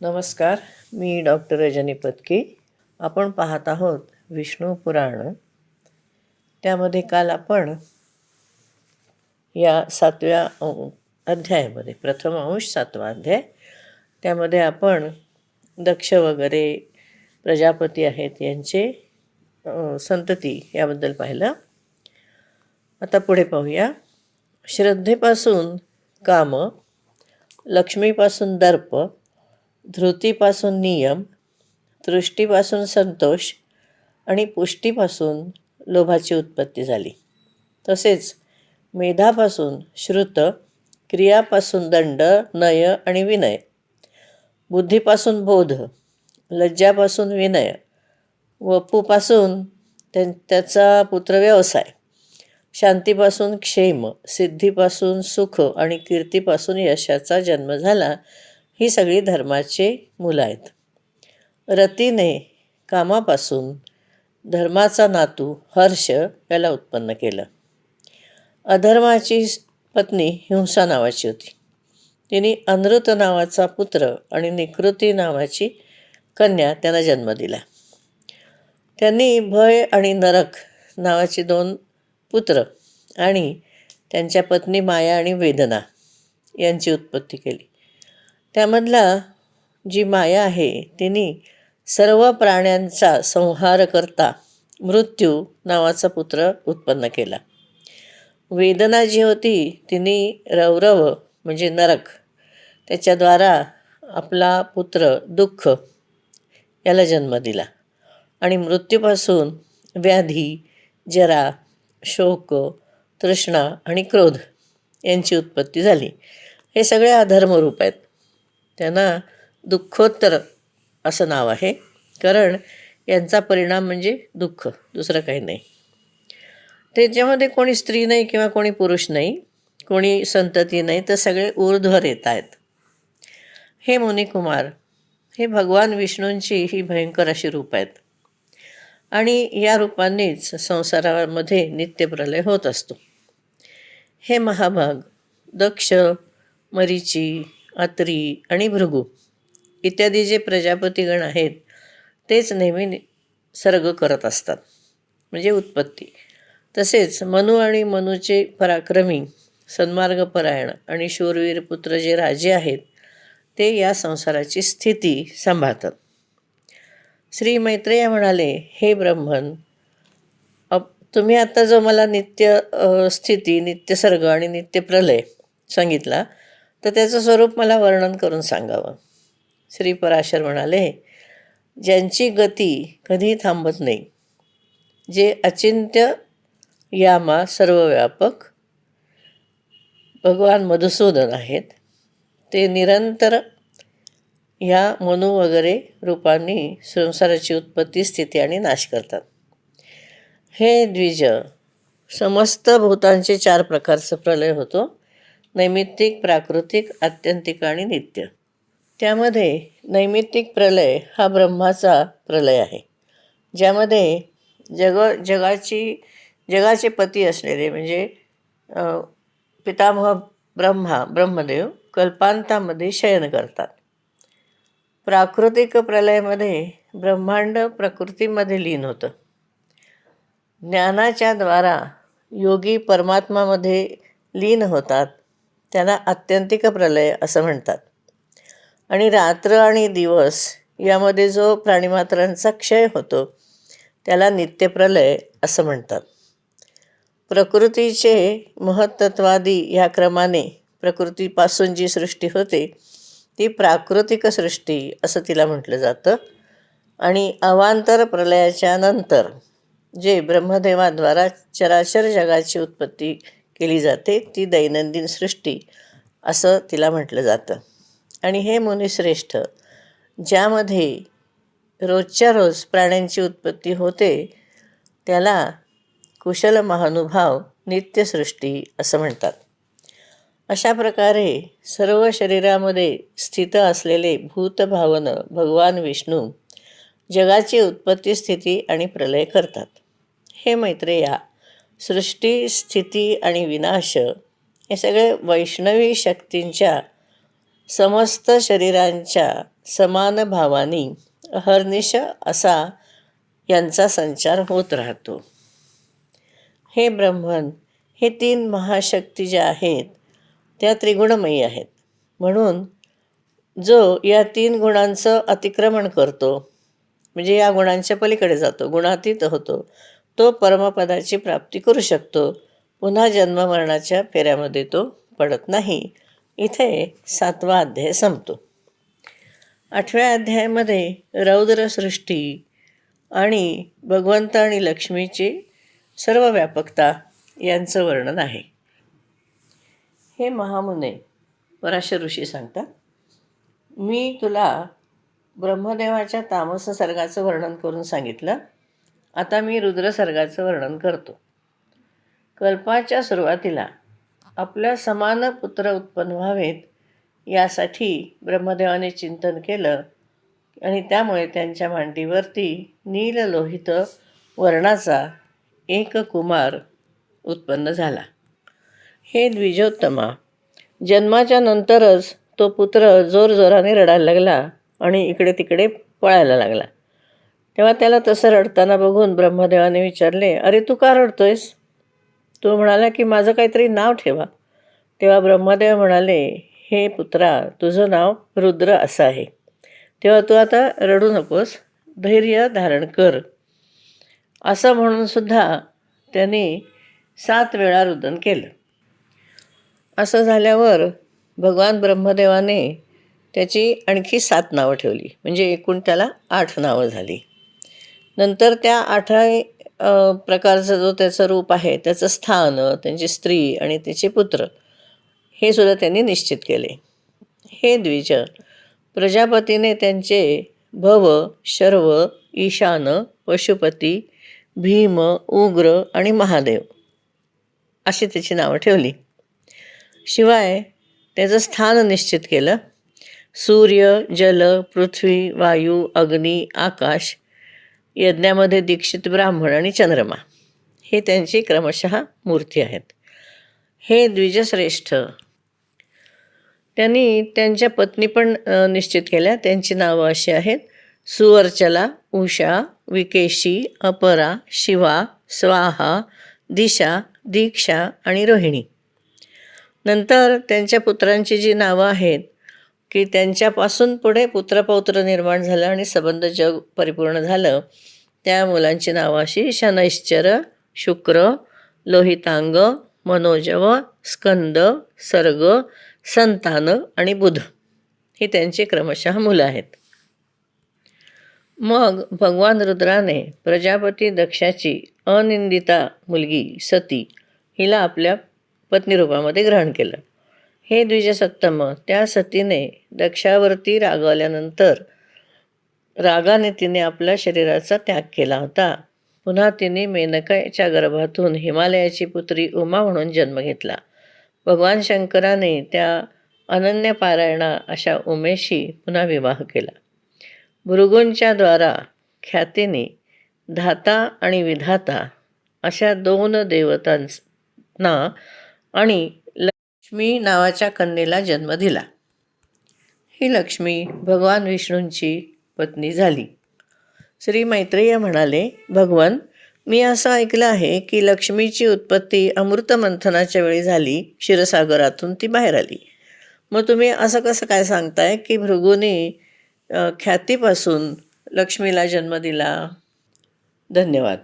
नमस्कार मी डॉक्टर रजनी पत्की. आपण पाहत आहोत विष्णू पुराण. त्यामध्ये काल आपण या सातव्या अध्यायामध्ये प्रथम अंश सातवा अध्याय त्यामध्ये आपण दक्ष वगैरे प्रजापती आहेत यांचे संतती याबद्दल पाहिलं. आता पुढे पाहूया. श्रद्धेपासून काम लक्ष्मीपासून दर्प धृतीपासून नियम दृष्टीपासून संतोष आणि पुष्टीपासून लोभाची उत्पत्ती झाली. तसेच मेधापासून श्रुत क्रियापासून दंड नय आणि विनय बुद्धीपासून बोध लज्जापासून विनय वपूपासून त्यां त्याचा पुत्र व्यवसाय शांतीपासून क्षेम सिद्धीपासून सुख आणि कीर्तीपासून यशाचा जन्म झाला ही सगळी धर्माचे मुलं आहेत. रतीने कामापासून धर्माचा नातू हर्ष याला उत्पन्न केलं. अधर्माची पत्नी हिंसा नावाची होती. तिने अनृत नावाचा पुत्र आणि निकृती नावाची कन्या त्यांना जन्म दिला. त्यांनी भय आणि नरक नावाची दोन पुत्र आणि त्यांच्या पत्नी माया आणि वेदना यांची उत्पत्ती केली. त्यामधला जी माया आहे तिने सर्व प्राण्यांचा संहार करता मृत्यू नावाचा पुत्र उत्पन्न केला. वेदना जी होती तिने रौरव म्हणजे नरक त्याच्याद्वारा आपला पुत्र दुःख याला जन्म दिला. आणि मृत्यूपासून व्याधी जरा शोक तृष्णा आणि क्रोध यांची उत्पत्ती झाली. हे सगळे अधर्मरूप आहेत. त्यांना दुःखोत्तर असं नाव आहे. कारण यांचा परिणाम म्हणजे दुःख दुसरं काही नाही. त्याच्यामध्ये कोणी स्त्री नाही किंवा कोणी पुरुष नाही कोणी संतती नाही तर सगळे ऊर्ध्वर येत आहेत. हे मुनिकुमार हे भगवान विष्णूंची ही भयंकर अशी रूप आहेत. आणि या रूपांनीच संसारामध्ये नित्यप्रलय होत असतो. हे महाभाग दक्ष मरीची अत्री आणि भृगू इत्यादी जे प्रजापतीगण आहेत तेच नेहमी नि- सर्ग करत असतात म्हणजे उत्पत्ती. तसेच मनु आणि मनूचे पराक्रमी सन्मार्गपरायण आणि शूरवीर पुत्र जे राजे आहेत ते या संसाराची स्थिती सांभाळतात. श्री मैत्रेय म्हणाले हे ब्रह्मन अप तुम्ही आता जो मला नित्य स्थिती नित्यसर्ग आणि नित्य प्रलय सांगितला तर त्याचं स्वरूप मला वर्णन करून सांगावं. श्री पराशर म्हणाले ज्यांची गती कधी थांबत नाही जे अचिंत्य यामा सर्वव्यापक भगवान मधुसूदन आहेत ते निरंतर ह्या मनु वगैरे रूपांनी संसाराची उत्पत्ती स्थिती आणि नाश करतात. हे द्विज समस्त भूतांचे चार प्रकारचं प्रलय होतो. नैमित्तिक प्राकृतिक आत्यंतिक आणि नित्य. त्यामध्ये नैमित्तिक प्रलय हा ब्रह्माचा प्रलय आहे. ज्यामध्ये जग जगाची जगाचे पती असलेले म्हणजे पितामह ब्रह्मा ब्रह्मदेव कल्पांतामध्ये शयन करतात. प्राकृतिक प्रलयामध्ये ब्रह्मांड प्रकृतीमध्ये लीन होतं. ज्ञानाच्या द्वारा योगी परमात्मामध्ये लीन होतात. त्याला आत्यंतिक प्रलय असं म्हणतात. आणि रात्र आणि दिवस यामध्ये जो प्राणीमात्रांचा क्षय होतो त्याला नित्यप्रलय असं म्हणतात. प्रकृतीचे महत्त्वादी ह्या क्रमाने प्रकृतीपासून जी सृष्टी होते ती प्राकृतिक सृष्टी असं तिला म्हटलं जातं. आणि अवांतर प्रलयाच्या नंतर जे ब्रह्मदेवाद्वारा चराचर जगाची उत्पत्ती केली जाते ती दैनंदिन सृष्टी असं तिला म्हटलं जातं. आणि हे मुनिश्रेष्ठ ज्यामध्ये रोजच्या रोज प्राण्यांची उत्पत्ती होते त्याला कुशल महानुभाव नित्यसृष्टी असं म्हणतात. अशा प्रकारे सर्व शरीरामध्ये स्थित असलेले भूतभावन भगवान विष्णू जगाची उत्पत्ती स्थिती आणि प्रलय करतात. हे मैत्रेया सृष्टी स्थिती आणि विनाश हे सगळे वैष्णवी शक्तींच्या समस्त शरीरांच्या समान भावानी अहर्निश असा यांचा संचार होत राहतो. हे ब्रह्मन हे तीन महाशक्ती ज्या आहेत त्या त्रिगुणमयी आहेत. म्हणून जो या तीन गुणांचं अतिक्रमण करतो म्हणजे या गुणांच्या पलीकडे जातो गुणातीत होतो तो परमपदाची प्राप्ती करू शकतो. पुन्हा जन्ममरणाच्या फेऱ्यामध्ये तो पडत नाही. इथे सातवा अध्याय संपतो. आठव्या अध्यायामध्ये रौद्रसृष्टी आणि भगवंत आणि लक्ष्मीची सर्व व्यापकता यांचं वर्णन आहे. हे महामुने पराशर ऋषी सांगतात मी तुला ब्रह्मदेवाच्या तामससर्गाचं वर्णन करून सांगितलं. आता मी रुद्रसर्गाचं वर्णन करतो. कल्पाच्या सुरुवातीला आपल्या समान पुत्र उत्पन्न व्हावेत यासाठी ब्रह्मदेवाने चिंतन केलं आणि त्यामुळे त्यांच्या मांडीवरती नील लोहित वर्णाचा एक कुमार उत्पन्न झाला. हे द्विजोत्तमा जन्माच्या नंतरच तो पुत्र जोरजोराने रडायला लागला आणि इकडे तिकडे पळायला लागला. तेव्हा त्याला तसं रडताना बघून ब्रह्मदेवाने विचारले अरे तू का रडतोयस? तो म्हणाला की माझं काहीतरी नाव ठेवा. तेव्हा ब्रह्मदेव म्हणाले हे पुत्रा तुझं नाव रुद्र असं आहे. तेव्हा तू आता रडू नकोस धैर्य धारण कर. असं म्हणूनसुद्धा त्यांनी सात वेळा रुदन केलं. असं झाल्यावर भगवान ब्रह्मदेवाने त्याची आणखी सात नावं ठेवली. म्हणजे एकूण त्याला आठ नावं झाली. नंतर त्या आठही प्रकारचा जो त्याचं रूप आहे त्याचं स्थान त्यांची स्त्री आणि त्याचे पुत्र हे सुद्धा त्यांनी निश्चित केले. हे द्विज प्रजापतीने त्यांचे भव शर्व ईशान पशुपती भीम उग्र आणि महादेव अशी त्याची नावं ठेवली. शिवाय त्याचं स्थान निश्चित केलं. सूर्य जल पृथ्वी वायू अग्नी आकाश यज्ञामध्ये दीक्षित ब्राह्मण आणि चंद्रमा. हे त्यांची क्रमशः मूर्ती आहेत. हे द्विजश्रेष्ठ. त्यांनी त्यांच्या पत्नी पण निश्चित केल्या. त्यांची नावं अशी आहेत. सुवर्चला उषा विकेशी अपरा शिवा स्वाहा दिशा दीक्षा आणि रोहिणी. नंतर त्यांच्या पुत्रांची जी नावं आहेत की त्यांच्यापासून पुढे पुत्रपौत्र निर्माण झालं आणि संबंध जग परिपूर्ण झालं. त्या मुलांची नावं अशी शनैश्चर शुक्र लोहितांग मनोजव स्कंद सर्ग संतान आणि बुध. ही त्यांची क्रमशः मुलं आहेत. मग भगवान रुद्राने प्रजापती दक्षाची अनिंदिता मुलगी सती हिला आपल्या पत्नीरूपामध्ये ग्रहण केलं. हे द्विजसत्तम. त्या सतीने दक्षावरती रागवल्यानंतर रागाने तिने आपल्या शरीराचा त्याग केला होता. पुन्हा तिने मेनकाच्या गर्भातून हिमालयाची पुत्री उमा म्हणून जन्म घेतला. भगवान शंकराने त्या अनन्य पारायणा अशा उमेशी पुन्हा विवाह केला. भृगूंच्या द्वारा ख्यातीने धाता आणि विधाता अशा दोन देवतांना आणि लक्ष्मी नावाच्या कन्येला जन्म दिला. ही लक्ष्मी भगवान विष्णूंची पत्नी झाली. श्री मैत्रेय म्हणाले भगवान मी असं ऐकलं आहे की लक्ष्मीची उत्पत्ती अमृत मंथनाच्या वेळी झाली क्षीरसागरातून ती बाहेर आली. मग तुम्ही असं कसं काय सांगताय की भृगूने ख्यातीपासून लक्ष्मीला जन्म दिला? धन्यवाद.